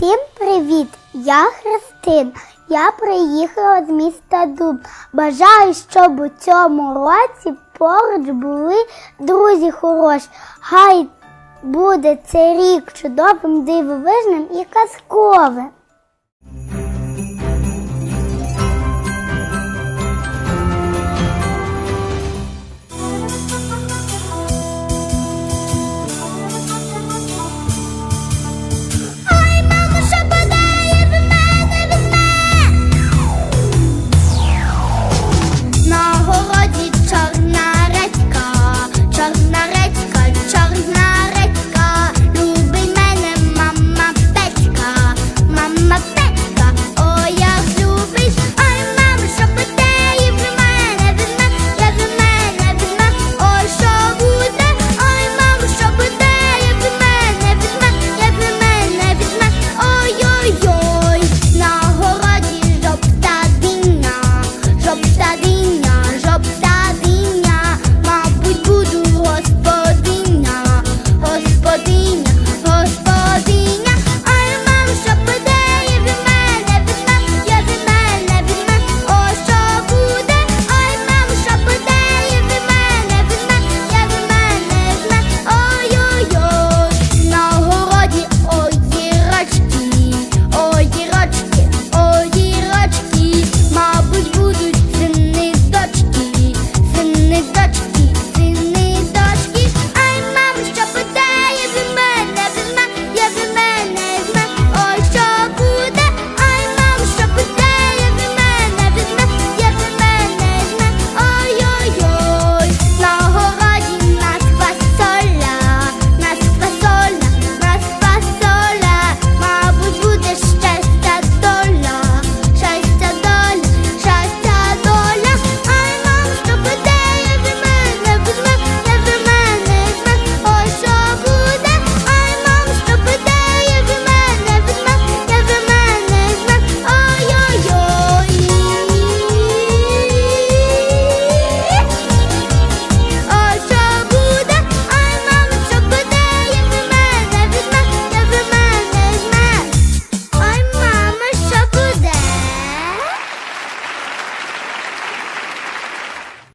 Всім привіт! Я Христин. Я приїхала з міста Дуб. Бажаю, щоб у цьому році поруч були друзі хороші. Хай буде цей рік чудовим, дивовижним і казковим.